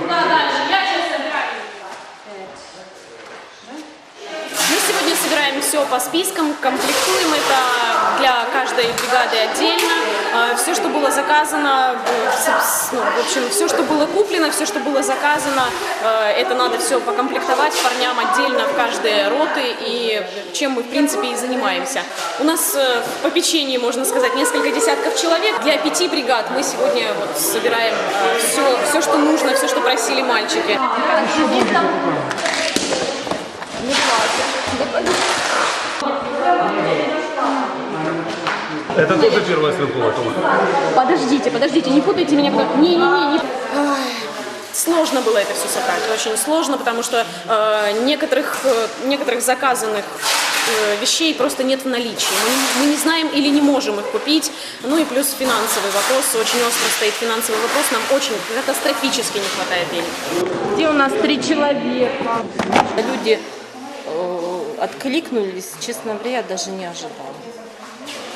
Куда дальше? Я сейчас собираю. Мы сегодня собираем все по спискам, комплектуем это для каждой бригады отдельно. Все, что было заказано, с- ну, в общем, все, что было куплено, все, что было заказано, э, это надо все покомплектовать парням отдельно в каждые роты, и чем мы, в принципе, и занимаемся. У нас э, в попечении, можно сказать, несколько десятков человек. Для пяти бригад мы сегодня вот собираем все, все, что нужно, все, что просили мальчики. Это тоже первая стрелковая Том? Подождите, подождите, не путайте меня. Не-не-не. Сложно было это все собрать, очень сложно, потому что э, некоторых, э, некоторых заказанных э, вещей просто нет в наличии. Мы не, мы не знаем или не можем их купить. Ну и плюс финансовый вопрос, очень остро стоит финансовый вопрос, нам очень катастрофически не хватает денег. Где у нас три человека? Люди э, откликнулись, честно говоря, я даже не ожидала.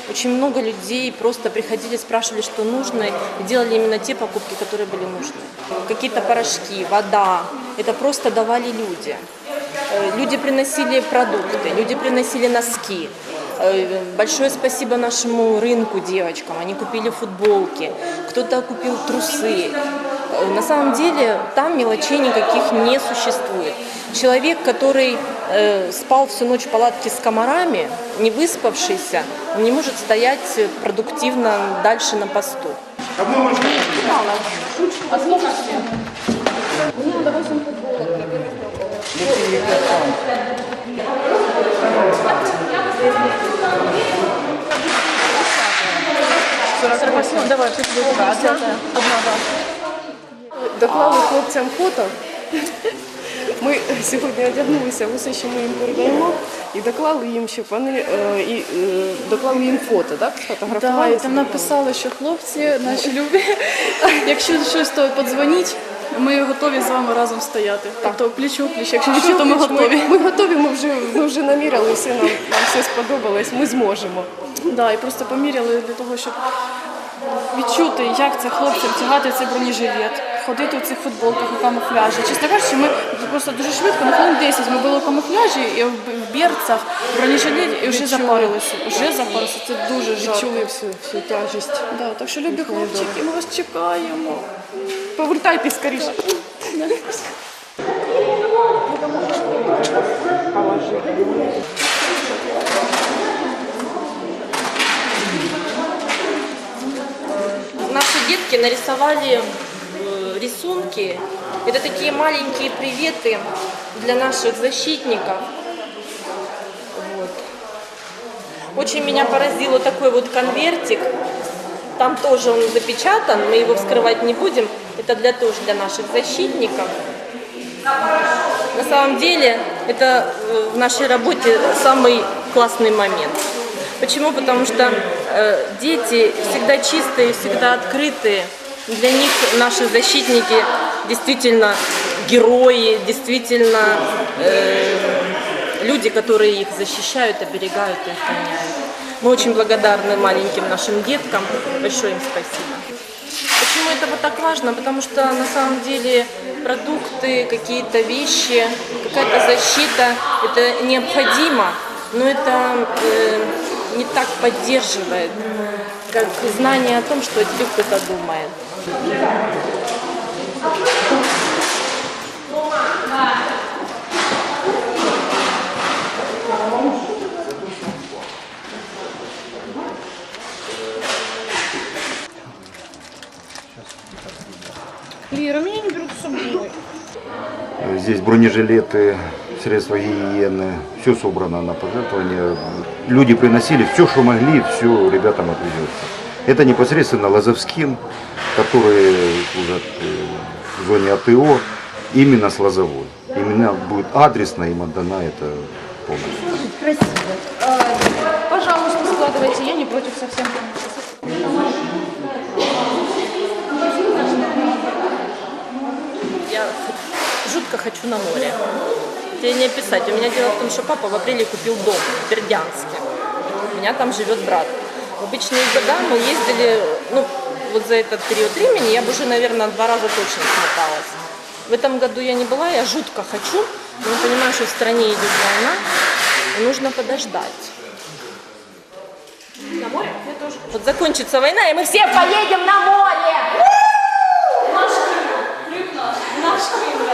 Очень много людей просто приходили, спрашивали, что нужно, и делали именно те покупки, которые были нужны. Какие-то порошки, вода, это просто давали люди. Э, Люди приносили продукты, люди приносили носки. Э, Большое спасибо нашему рынку девочкам. Они купили футболки, кто-то купил трусы. Э, На самом деле там мелочей никаких не существует. Человек, который э, спал всю ночь в палатке с комарами, не выспавшийся, он не может стоять продуктивно дальше на посту. Доклали хлопцям фото. Ми сьогодні одягнулися в усе, що ми їм передаємо, і доклали їм, щоб вони е, і, е, доклали їм фото, так? Да, і там написали, що хлопці наші любі, якщо щось, то подзвоніть. Ми готові з вами разом стояти. Тобто пліч пліч. Якщо що, то ми готові. Ми, ми готові, ми вже, ми вже наміряли, все нам, нам все сподобалось, ми зможемо. Да, і просто поміряли для того, щоб відчути, як це хлопцям тягати цей бронежилет, ходити у цих футболках у камуфляжі. Чесно кажучи, ми просто дуже швидко, на хвилин 10 ми були у камуфляжі і в в берцах, в бронежилеті і вже запарилися. Вже запарилися. Це дуже жарко. Відчули всю, всю тяжість. Да, так що любі хлопчики, ми вас чекаємо. Повертайтесь скоріше. Нарисовали э, рисунки. Это такие маленькие приветы для наших защитников. Вот. Очень меня поразил вот такой вот конвертик. Там тоже он запечатан, мы его вскрывать не будем. Это для тоже для наших защитников. На самом деле это э, в нашей работе самый классный момент. Почему? Потому что э, дети всегда чистые, всегда открытые. Для них наши защитники действительно герои, действительно э, люди, которые их защищают, оберегают и охраняют. Мы очень благодарны маленьким нашим деткам. Большое им спасибо. Почему это вот так важно? Потому что на самом деле продукты, какие-то вещи, какая-то защита, это необходимо, но это э, не так поддерживает, как знание о том, что о тебе кто-то думает. Лера, меня не берут с собой. Здесь бронежилеты, средства гигиены, все собрано на пожертвование. Люди приносили все, что могли, все ребятам отвезется. Это непосредственно Лазовским, которые служат э, в зоне АТО, именно с Лозовой. Именно будет адресно им отдана эта помощь. Пожалуйста, складывайте, я не против совсем. Я жутко хочу на море. Не описать. У меня дело в том, что папа в апреле купил дом в Бердянске. У меня там живет брат. В обычные года мы ездили, ну, вот за этот период времени я бы уже, наверное, два раза точно смоталась. В этом году я не была, я жутко хочу, но понимаю, что в стране идет война, и нужно подождать. На море? Я тоже. Вот закончится война, и мы все поедем на море! Наш Крым. Крым наш. Наш Крым, да.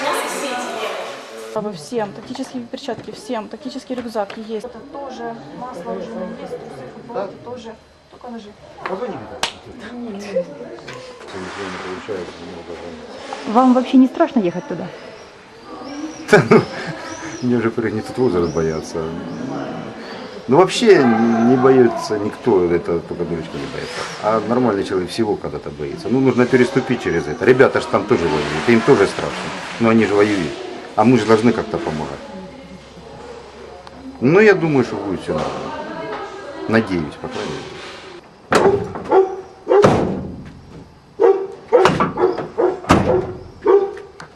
У нас соседи едут. Вы всем, тактические перчатки всем, тактический рюкзак есть. Это тоже, масло уже есть, трусы, футболки тоже, только ножи. Вам вообще не страшно ехать туда? Мне уже не тот возраст бояться. Ну вообще не боится никто, это только дурочка не боится. А нормальный человек всего когда-то боится. Ну нужно переступить через это. Ребята же там тоже воюют, им тоже страшно. Но они же воюют. А мы же должны как-то помогать. Ну я думаю, что будет все нормально. Надеюсь, по крайней мере.